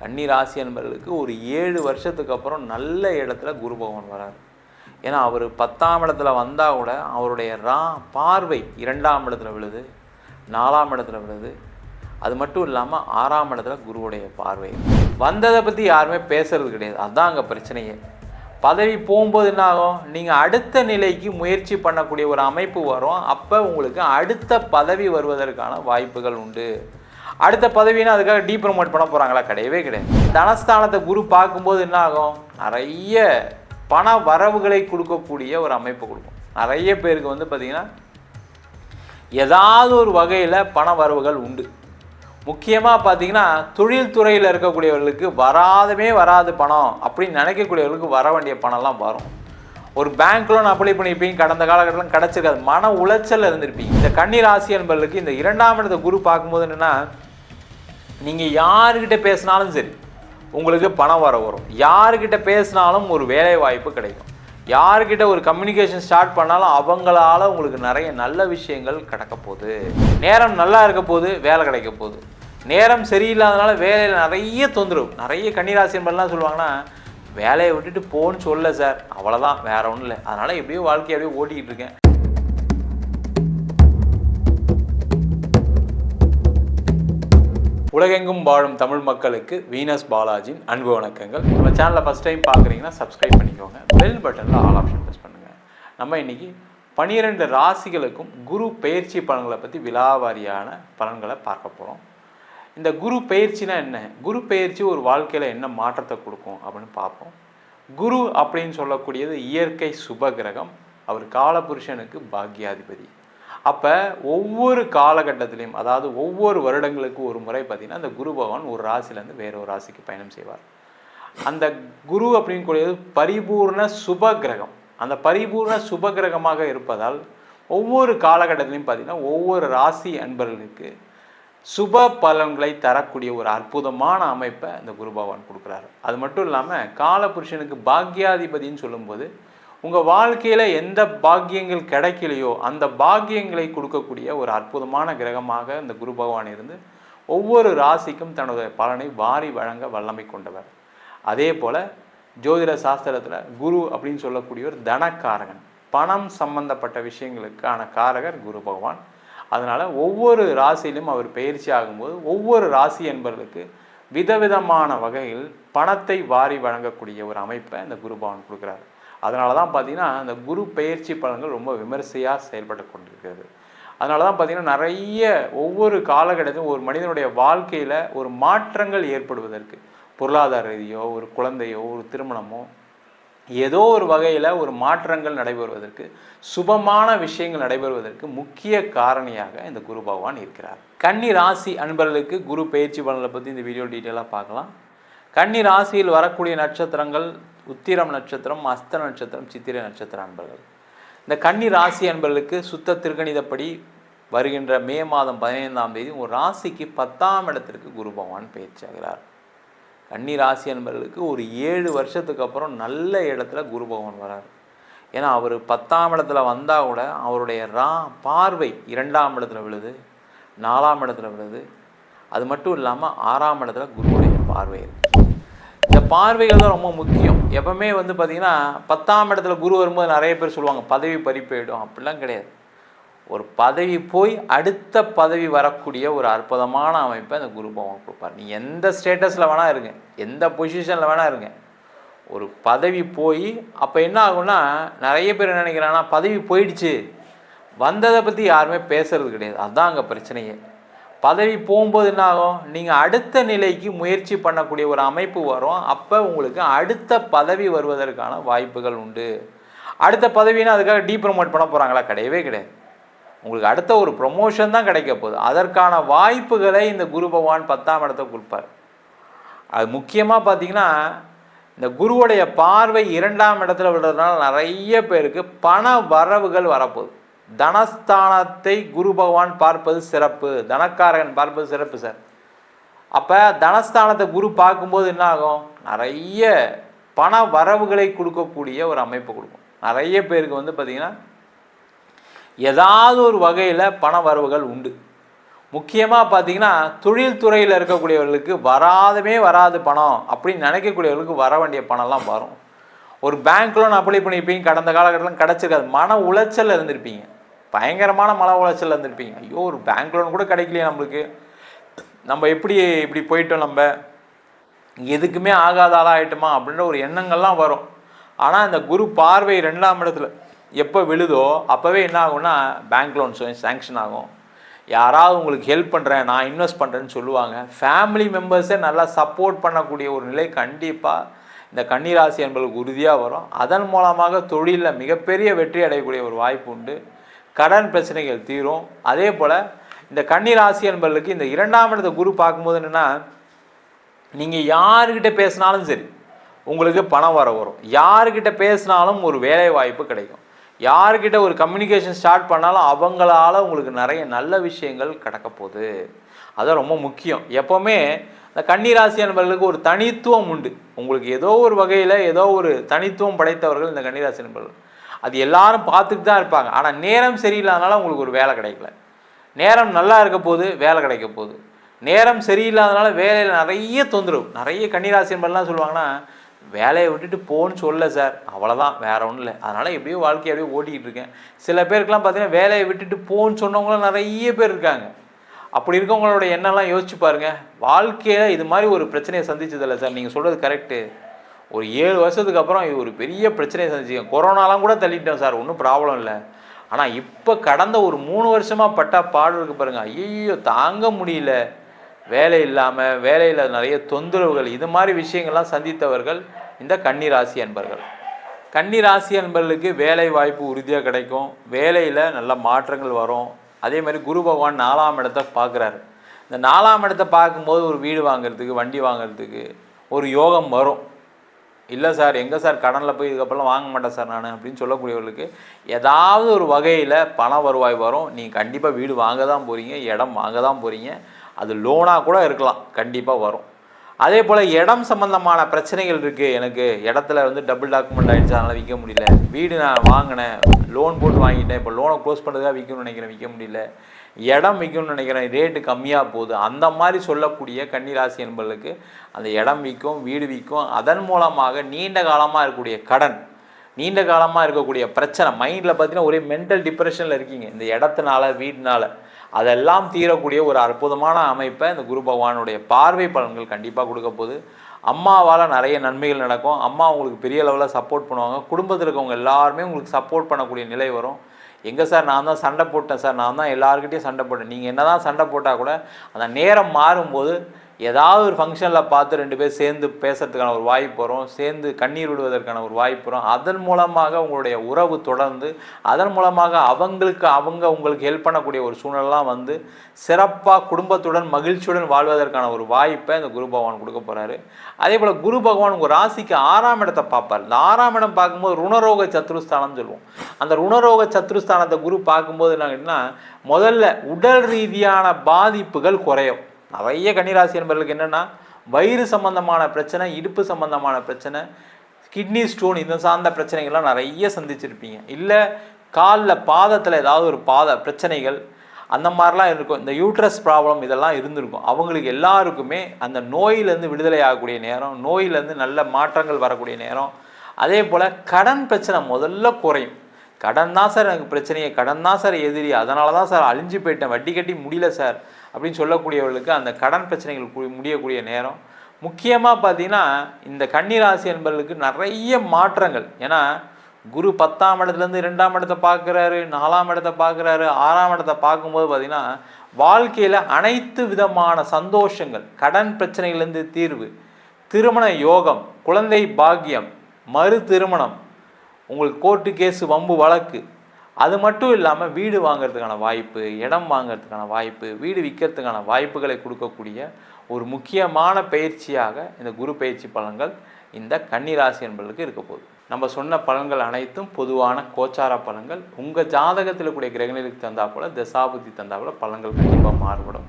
கன்னி ராசி என்பவர்களுக்கு ஒரு ஏழு வருஷத்துக்கு அப்புறம் நல்ல இடத்துல குரு பகவான் வரார். ஏன்னா அவர் பத்தாம் இடத்துல வந்தால் கூட அவருடைய ரா பார்வை இரண்டாம் இடத்துல விழுது நாலாம் இடத்துல விழுது. அது மட்டும் இல்லாமல் ஆறாம் இடத்துல குருவுடைய பார்வை. வந்ததை பற்றி யாருமே பேசுறது கிடையாது. அதுதான் அங்கே பிரச்சனையே. பதவி போகும்போது என்ன ஆகும்? நீங்கள் அடுத்த நிலைக்கு முயற்சி பண்ணக்கூடிய ஒரு அமைப்பு வரும். அப்போ உங்களுக்கு அடுத்த பதவி வருவதற்கான வாய்ப்புகள் உண்டு. அடுத்த பதவினா அதுக்காக டீ ப்ரொமோட் பண்ண போகிறாங்களா கிடையவே கிடையாது. தனஸ்தானத்தை குரு பார்க்கும்போது என்ன ஆகும் நிறைய பண வரவுகளை கொடுக்கக்கூடிய ஒரு அமைப்பு கொடுக்கும். நிறைய பேருக்கு வந்து பார்த்திங்கன்னா ஏதாவது ஒரு வகையில் பண வரவுகள் உண்டு. முக்கியமாக பார்த்தீங்கன்னா தொழில்துறையில் இருக்கக்கூடியவர்களுக்கு வராதமே வராது பணம் அப்படின்னு நினைக்கக்கூடியவர்களுக்கு வர வேண்டிய பணம்லாம் வரும். ஒரு பேங்க் லோன் அப்ளை பண்ணியிருப்பீங்க. கடந்த காலகட்டத்தில் கிடச்சிருக்காது. மன உளைச்சல் இருந்திருப்பீங்க. இந்த கன்னி ராசி என்பவர்களுக்கு இந்த இரண்டாம் இடத்தை குரு பார்க்கும்போது என்னென்னா நீங்கள் யாருக்கிட்ட பேசினாலும் சரி உங்களுக்கு பணம் வர வரும். யாருக்கிட்ட பேசினாலும் ஒரு வேலை வாய்ப்பு கிடைக்கும். யாருக்கிட்ட ஒரு கம்யூனிகேஷன் ஸ்டார்ட் பண்ணாலும் அவங்களால உங்களுக்கு நிறைய நல்ல விஷயங்கள் கிடக்க போகுது. நேரம் நல்லா இருக்க போது வேலை கிடைக்க போகுது. நேரம் சரியில்லாதனால வேலையில் நிறைய தொந்தரவு. நிறைய கன்னிராசி என்பதெல்லாம் சொல்லுவாங்கன்னா வேலையை விட்டுட்டு போன்னு சொல்ல சார். அவ்வளோதான் வேற ஒன்றும் இல்லை. அதனால் எப்படியோ வாழ்க்கையை அப்படியே ஓட்டிக்கிட்டு இருக்கேன். உலகெங்கும் வாழும் தமிழ் மக்களுக்கு வீனஸ் பாலாஜியின் அன்பு வணக்கங்கள். நம்ம சேனலை ஃபஸ்ட் டைம் பார்க்குறீங்கன்னா சப்ஸ்கிரைப் பண்ணிக்கோங்க. பெல் பட்டனில் ஆல் ஆப்ஷன் ப்ரெஸ் பண்ணுங்கள் நம்ம இன்றைக்கி பனிரெண்டு ராசிகளுக்கும் குரு பயிற்சி பலன்களை பற்றி விலாவாரியான பலன்களை பார்க்க போகிறோம் இந்த குரு பயிற்சினா என்ன? குரு பயிற்சி ஒரு வாழ்க்கையில் என்ன மாற்றத்தை கொடுக்கும் அப்படின்னு பார்ப்போம். குரு அப்படின்னு சொல்லக்கூடியது இயற்கை சுப கிரகம். அவர் காலபுருஷனுக்கு பாக்யாதிபதி அப்போ ஒவ்வொரு காலகட்டத்திலையும் அதாவது ஒவ்வொரு வருடங்களுக்கு ஒரு முறை பார்த்திங்கன்னா அந்த குரு பகவான் ஒரு ராசிலேருந்து வேற ஒரு ராசிக்கு பயணம் செய்வார். அந்த குரு அப்படின்னு கூடியது பரிபூர்ண சுப கிரகம் அந்த பரிபூர்ண சுப கிரகமாக இருப்பதால் ஒவ்வொரு காலகட்டத்திலையும் பார்த்திங்கன்னா ஒவ்வொரு ராசி அன்பர்களுக்கு சுப பலன்களை தரக்கூடிய ஒரு அற்புதமான அமைப்பை இந்த குரு பகவான் கொடுக்குறாரு. அது மட்டும் இல்லாமல் காலபுருஷனுக்கு பாக்யாதிபதின்னு சொல்லும்போது உங்கள் வாழ்க்கையில் எந்த பாக்கியங்கள் கிடைக்கலையோ அந்த பாக்கியங்களை கொடுக்கக்கூடிய ஒரு அற்புதமான கிரகமாக இந்த குரு பகவான் இருந்து ஒவ்வொரு ராசிக்கும் தனது பலனை வாரி வழங்க வல்லமை கொண்டவர். அதே போல் ஜோதிட சாஸ்திரத்தில் குரு அப்படின்னு சொல்லக்கூடிய ஒரு தனக்காரகன். பணம் சம்பந்தப்பட்ட விஷயங்களுக்கான காரகர் குரு பகவான். அதனால் ஒவ்வொரு ராசியிலும் அவர் பயிற்சி ஆகும்போது ஒவ்வொரு ராசி என்பவர்களுக்கு விதவிதமான வகையில் பணத்தை வாரி வழங்கக்கூடிய ஒரு அமைப்பை இந்த குரு பகவான் கொடுக்குறாரு. அதனால தான் பார்த்திங்கன்னா அந்த குரு பயிற்சி பலன்கள் ரொம்ப விமரிசையாக செயல்பட்டு கொண்டிருக்கிறது. அதனால தான் பார்த்தீங்கன்னா நிறைய ஒவ்வொரு காலகட்டத்திலும் ஒரு மனிதனுடைய வாழ்க்கையில் ஒரு மாற்றங்கள் ஏற்படுவதற்கு பொருளாதார ரீதியோ ஒரு குழந்தையோ ஒரு திருமணமோ ஏதோ ஒரு வகையில் ஒரு மாற்றங்கள் நடைபெறுவதற்கு சுபமான விஷயங்கள் நடைபெறுவதற்கு முக்கிய காரணியாக இந்த குரு பகவான் இருக்கிறார். கன்னி ராசி அன்பர்களுக்கு குரு பயிற்சி பலனை பற்றி இந்த வீடியோ டீட்டெயிலாக பார்க்கலாம். கன்னி ராசியில் வரக்கூடிய நட்சத்திரங்கள் உத்திரம் நட்சத்திரம் அஸ்த நட்சத்திரம் சித்திரை நட்சத்திர அன்பர்கள். இந்த கன்னி ராசி அன்பர்களுக்கு சுத்த திருக்கணிதப்படி வருகின்ற மே மாதம் பதினைந்தாம் தேதி ஒரு ராசிக்கு பத்தாம் இடத்திற்கு குரு பகவான் பயிற்சியாகிறார் கன்னி ராசி அன்பர்களுக்கு ஒரு ஏழு வருஷத்துக்கு அப்புறம் நல்ல இடத்துல குரு பகவான் வரார். ஏன்னா அவர் பத்தாம் இடத்துல வந்தால் கூட அவருடைய ரா பார்வை இரண்டாம் இடத்துல விழுது நாலாம் இடத்துல விழுது. அது மட்டும் இல்லாமல் ஆறாம் இடத்துல குருவுடைய பார்வை இருக்குது பார்வைகள் தான் ரொம்ப முக்கியம். எப்பவுமே வந்து பார்த்திங்கன்னா பத்தாம் இடத்துல குரு வரும்போது நிறைய பேர் சொல்லுவாங்க பதவி பறி போயிடும். அப்படிலாம் கிடையாது. ஒரு பதவி போய் அடுத்த பதவி வரக்கூடிய ஒரு அற்புதமான அமைப்பை அந்த குரு பகவான் கொடுப்பார். நீ எந்த ஸ்டேட்டஸில் வேணால் இருங்க எந்த பொசிஷனில் வேணால் இருங்க. ஒரு பதவி போய் அப்போ என்ன ஆகும்னா நிறைய பேர் நினைக்கிறாங்கன்னா பதவி போயிடுச்சு. வந்ததை பற்றி யாருமே பேசுறது கிடையாது. அதுதான் அங்கே பிரச்சனையே. பதவி போகும்போது என்ன ஆகும் நீங்கள் அடுத்த நிலைக்கு முயற்சி பண்ணக்கூடிய ஒரு அமைப்பு வரும். அப்போ உங்களுக்கு அடுத்த பதவி வருவதற்கான வாய்ப்புகள் உண்டு. அடுத்த பதவினா அதுக்காக டீ ப்ரமோட் பண்ண போகிறாங்களா கிடையவே கிடையாது. உங்களுக்கு அடுத்த ஒரு ப்ரொமோஷன் தான் கிடைக்க போகுது. அதற்கான வாய்ப்புகளை இந்த குரு பகவான் பத்தாம் இடத்த கொடுப்பார். அது முக்கியமாக பார்த்தீங்கன்னா இந்த குருவுடைய பார்வை இரண்டாம் இடத்துல விடுறதுனால நிறைய பேருக்கு பண வரவுகள் வரப்போகுது. தனஸ்தானத்தை குரு பகவான் பார்ப்பது சிறப்பு. தனக்காரகன் பார்ப்பது சிறப்பு சார். அப்போ தனஸ்தானத்தை குரு பார்க்கும்போது என்ன ஆகும்? நிறைய பண வரவுகளை கொடுக்கக்கூடிய ஒரு அமைப்பு கொடுக்கும். நிறைய பேருக்கு வந்து பார்த்திங்கன்னா ஏதாவது ஒரு வகையில் பண வரவுகள் உண்டு. முக்கியமாக பார்த்தீங்கன்னா தொழில்துறையில் இருக்கக்கூடியவர்களுக்கு வராதமே வராது பணம் அப்படின்னு நினைக்கக்கூடியவர்களுக்கு வர வேண்டிய பணம்லாம் வரும். ஒரு பேங்க் லோன் அப்ளை பண்ணியிருப்பீங்க கடந்த காலகட்டத்தில் கிடச்சிருக்காது. மன உளைச்சல் இருந்திருப்பீங்க. பயங்கரமான மன உளைச்சல் இருந்திருப்பீங்க. ஐயோ ஒரு பேங்க் லோன் கூட கிடைக்கலையே நம்மளுக்கு. நம்ம எப்படி இப்படி போயிட்டோம் நம்ம? எதுக்குமே ஆகாத ஆளாக ஆகிட்டோமா அப்படின்ற ஒரு எண்ணங்கள்லாம் வரும். ஆனால் இந்த குரு பார்வை ரெண்டாம் இடத்துல எப்போ விழுதோ அப்போவே என்ன ஆகும்னா பேங்க் லோன் சேங்ஷன் ஆகும். யாராவது உங்களுக்கு ஹெல்ப் பண்ணுறேன் நான் இன்வெஸ்ட் பண்ணுறேன்னு சொல்லுவாங்க. ஃபேமிலி மெம்பர்ஸே நல்லா சப்போர்ட் பண்ணக்கூடிய ஒரு நிலை கண்டிப்பாக இந்த கன்னிராசி என்பதுக்கு உறுதியாக வரும். அதன் மூலமாக தொழிலில் மிகப்பெரிய வெற்றி அடையக்கூடிய ஒரு வாய்ப்பு உண்டு. கடன் பிரச்சனைகள் தீரும். அதே போல் இந்த கன்னி ராசி என்பவர்களுக்கு இந்த இரண்டாம் இடத்த குரு பார்க்கும்போது என்னென்னா நீங்கள் யாருக்கிட்ட பேசினாலும் சரி உங்களுக்கு பணம் வர வரும். யாருக்கிட்ட பேசினாலும் ஒரு வேலை வாய்ப்பு கிடைக்கும். யாருக்கிட்ட ஒரு கம்யூனிகேஷன் ஸ்டார்ட் பண்ணாலும் அவங்களால உங்களுக்கு நிறைய நல்ல விஷயங்கள் கிடக்க போகுது. அது ரொம்ப முக்கியம். எப்போவுமே இந்த கன்னிராசி என்பவர்களுக்கு ஒரு தனித்துவம் உண்டு. உங்களுக்கு ஏதோ ஒரு வகையில் ஏதோ ஒரு தனித்துவம் படைத்தவர்கள் இந்த கன்னிராசி என்பவர்கள் அது எல்லாரும் பார்த்துட்டு தான் இருப்பாங்க. ஆனால் நேரம் சரியில்லாதனால உங்களுக்கு ஒரு வேலை கிடைக்கல. நேரம் நல்லா இருக்க போது வேலை கிடைக்க போகுது. நேரம் சரியில்லாதனால வேலையில் நிறைய தொந்தரவு. நிறைய கன்னிராசி என்பதெல்லாம் சொல்லுவாங்கன்னா வேலையை விட்டுட்டு போன்னு சொல்ல சார். அவ்வளோதான் வேற ஒன்றும் இல்லை. அதனால் எப்படியோ வாழ்க்கையை அப்படியே ஓட்டிக்கிட்டு இருக்கேன். சில பேருக்குலாம் பார்த்தீங்கன்னா வேலையை விட்டுட்டு போன்னு சொன்னவங்களும் நிறைய பேர் இருக்காங்க. அப்படி இருக்கவங்களோட எண்ணெல்லாம் யோசிச்சு பாருங்கள் வாழ்க்கையில் இது மாதிரி ஒரு பிரச்சனையை சந்திச்சதில்லை சார். நீங்கள் சொல்கிறது கரெக்டு ஒரு ஏழு வருஷத்துக்கு அப்புறம் இது ஒரு பெரிய பிரச்சனையை சந்திச்சு கொரோனாலாம் கூட தள்ளிட்டோம் சார் ஒன்றும் ப்ராப்ளம் இல்லை. ஆனால் இப்போ கடந்த ஒரு மூணு வருஷமாக பட்டா பாடு இருக்கு பாருங்கள் ஐயோ தாங்க முடியல. வேலை இல்லாமல் வேலையில் நிறைய தொந்தரவுகள் இது மாதிரி விஷயங்கள்லாம் சந்தித்தவர்கள் இந்த கன்னிராசி அன்பர்கள். கன்னிராசி அன்பர்களுக்கு வேலை வாய்ப்பு உறுதியாக கிடைக்கும். வேலையில் நல்ல மாற்றங்கள் வரும். அதே மாதிரி குரு பகவான் நாலாம் இடத்த பார்க்குறாரு. இந்த நாலாம் இடத்த பார்க்கும்போது ஒரு வீடு வாங்குறதுக்கு வண்டி வாங்குறதுக்கு ஒரு யோகம் வரும். இல்லை சார் எங்கே சார் கடனில் போய் இதுக்கப்புறம் வாங்க மாட்டேன் சார் நான் அப்படின்னு சொல்லக்கூடியவர்களுக்கு ஏதாவது ஒரு வகையில் பண வருவாய் வரும். நீங்கள் கண்டிப்பாக வீடு வாங்க தான் போகிறீங்க இடம் வாங்க தான் போகிறீங்க அது லோனாக கூட இருக்கலாம். கண்டிப்பாக வரும். அதே போல் இடம் சம்மந்தமான பிரச்சனைகள் இருக்குது எனக்கு இடத்துல வந்து டபுள் டாக்குமெண்ட் ஆகிடுச்சு அதனால் விற்க முடியல. வீடு நான் வாங்கினேன். லோன் போட்டு வாங்கிட்டேன். இப்போ லோனை க்ளோஸ் பண்ணுறதுக்காக விற்கணும்னு நினைக்கிறேன். விற்க முடியல. இடம் விற்கணும்னு நினைக்கிறேன். ரேட்டு கம்மியாக போகுது. அந்த மாதிரி சொல்லக்கூடிய கன்னிராசி என்பவர்களுக்கு அந்த இடம் விற்கும் வீடு விற்கும் அதன் மூலமாக நீண்ட காலமாக இருக்கக்கூடிய கடன் நீண்ட காலமாக இருக்கக்கூடிய பிரச்சனை மைண்டில் பார்த்தீங்கன்னா ஒரே மென்டல் டிப்ரெஷனில் இருக்கீங்க. இந்த இடத்துனால வீடுனால. அதெல்லாம் தீரக்கூடிய ஒரு அற்புதமான அமைப்பை இந்த குரு பகவானுடைய பார்வை பலன்கள் கண்டிப்பாக கொடுக்க போகுது. அம்மாவால் நிறைய நன்மைகள் நடக்கும். அம்மா உங்களுக்கு பெரிய லெவலில் சப்போர்ட் பண்ணுவாங்க. குடும்பத்தில் இருக்கவங்க எல்லாருமே உங்களுக்கு சப்போர்ட் பண்ணக்கூடிய நிலை வரும். எங்கே சார் நான் தான் சண்டை போட்டேன் சார் நான் தான் எல்லாருக்கிட்டையும் சண்டை போட்டேன். நீங்கள் என்ன தான் சண்டை போட்டால் கூட அந்த நேரம் மாறும்போது ஏதாவது ஒரு ஃபங்க்ஷனில் பார்த்து ரெண்டு பேர் சேர்ந்து பேசுறதுக்கான ஒரு வாய்ப்பு வரும். சேர்ந்து கண்ணீர் விடுவதற்கான ஒரு வாய்ப்பு வரும். அதன் மூலமாக உங்களுடைய உறவு தொடர்ந்து அதன் மூலமாக அவங்களுக்கு அவங்க உங்களுக்கு ஹெல்ப் பண்ணக்கூடிய ஒரு சூழ்நிலாம் வந்து சிறப்பாக குடும்பத்துடன் மகிழ்ச்சியுடன் வாழ்வதற்கான ஒரு வாய்ப்பை இந்த குரு பகவான் கொடுக்க போகிறாரு அதே போல் குரு பகவான் உங்கள் ராசிக்கு ஆறாம் இடத்தை பார்ப்பார். இந்த ஆறாம் இடம் பார்க்கும்போது ருணரோக சத்ருஸ்தானம்னு சொல்லுவோம். அந்த ருணரோக சத்ருஸ்தானத்தை குரு பார்க்கும்போது என்ன முதல்ல உடல் ரீதியான பாதிப்புகள் குறையும். நிறைய கன்னிராசி என்பவர்களுக்கு என்னென்னா வயிறு சம்பந்தமான பிரச்சனை இடுப்பு சம்பந்தமான பிரச்சனை கிட்னி ஸ்டோன் இந்த சார்ந்த பிரச்சனைகள்லாம் நிறைய சந்திச்சிருப்பீங்க. இல்லை காலில் பாதத்தில் ஏதாவது ஒரு பாத பிரச்சனைகள் அந்த மாதிரிலாம் இருக்கும். இந்த யூட்ரஸ் ப்ராப்ளம் இதெல்லாம் இருந்திருக்கும். அவங்களுக்கு எல்லாருக்குமே அந்த நோயிலேருந்து விடுதலை ஆகக்கூடிய நேரம் நோயிலேருந்து நல்ல மாற்றங்கள் வரக்கூடிய நேரம். அதே போல் கடன் பிரச்சனை முதல்ல குறையும். கடன் தான் சார் எனக்கு பிரச்சனையே. கடன் தான் சார் எதிரி. அதனால தான் சார் அழிஞ்சு போயிட்டேன். வட்டி கட்டி முடியல சார். அப்படின்னு சொல்லக்கூடியவர்களுக்கு அந்த கடன் பிரச்சனைகள் முடியக்கூடிய நேரம். முக்கியமாக பார்த்தீங்கன்னா இந்த கன்னிராசி என்பவர்களுக்கு நிறைய மாற்றங்கள். ஏன்னா குரு பத்தாம் இடத்துலேருந்து ரெண்டாம் இடத்தை பார்க்குறாரு நாலாம் இடத்தை பார்க்குறாரு ஆறாம் இடத்தை பார்க்கும்போது பார்த்தீங்கன்னா வாழ்க்கையில் அனைத்து விதமான சந்தோஷங்கள் கடன் பிரச்சனைகள்லேருந்து தீர்வு திருமண யோகம் குழந்தை பாக்கியம் மறு திருமணம் உங்களுக்கு கோர்ட்டு கேஸு வம்பு வழக்கு அது மட்டும் இல்லாமல் வீடு வாங்கிறதுக்கான வாய்ப்பு இடம் வாங்கிறதுக்கான வாய்ப்பு வீடு விற்கிறதுக்கான வாய்ப்புகளை கொடுக்கக்கூடிய ஒரு முக்கியமான பயிற்சியாக இந்த குரு பயிற்சி பலன்கள் இந்த கன்னிராசி என்பதற்கு இருக்க போகுது. நம்ம சொன்ன பலன்கள் அனைத்தும் பொதுவான கோச்சார பலன்கள். உங்கள் ஜாதகத்தில் கூடிய கிரகங்களுக்கு தந்தா போல் தசாபுத்தி தந்தா போல் பலன்கள் கண்டிப்பாக மாறுபடும்.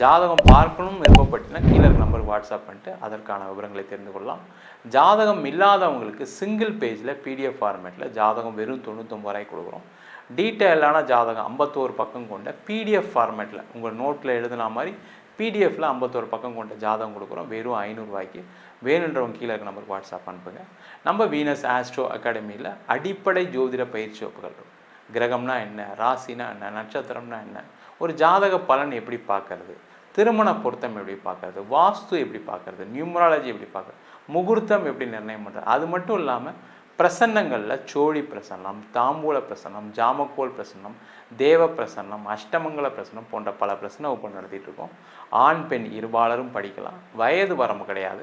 ஜாதகம் பார்க்கணும் விருப்பப்பட்டுனா கீழே நம்பருக்கு வாட்ஸ்அப் பண்ணிட்டு அதற்கான விவரங்களை தெரிந்து கொள்ளலாம். ஜாதகம் இல்லாதவங்களுக்கு சிங்கிள் பேஜில் பிடிஎஃப் ஃபார்மேட்டில் ஜாதகம் வெறும் தொண்ணூத்தொம்பது ரூபாய் கொடுக்குறோம். டீட்டெயிலான ஜாதகம் ஐம்பத்தோரு பக்கம் கொண்ட பிடிஎஃப் ஃபார்மேட்டில் உங்கள் நோட்டில் எழுதுன மாதிரி பிடிஎஃப்பில் ஐம்பத்தோரு பக்கம் கொண்ட ஜாதகம் கொடுக்குறோம். வெறும் ஐநூறுரூவாய்க்கு வேணுன்றவங்க கீழே இருக்க நம்பருக்கு வாட்ஸ்அப் அனுப்புங்க. நம்ம வீனஸ் ஆஸ்ட்ரோ அகாடமியில் அடிப்படை ஜோதிட பயிற்சி வகுப்புகள் இருக்கும் கிரகம்னா என்ன? ராசினா என்ன? நட்சத்திரம்னா என்ன? ஒரு ஜாதக பலன் எப்படி பார்க்கறது? திருமண பொருத்தம் எப்படி பார்க்கறது? வாஸ்து எப்படி பார்க்கறது? நியூமராலஜி எப்படி பார்க்கறது? முகூர்த்தம் எப்படி நிர்ணயம் பண்ணுறது அது மட்டும் இல்லாமல் பிரசன்னங்களில் சோழி பிரசன்னம் தாம்பூல பிரசன்னம் ஜாமக்கோல் பிரசன்னம் தேவ பிரசன்னம் அஷ்டமங்கல பிரசன்னம் போன்ற பல பிரசன்ன வகுப்பு நடத்திட்டு இருக்கோம். ஆண் பெண் இருபாலரும் படிக்கலாம். வயது வரம்பு கிடையாது.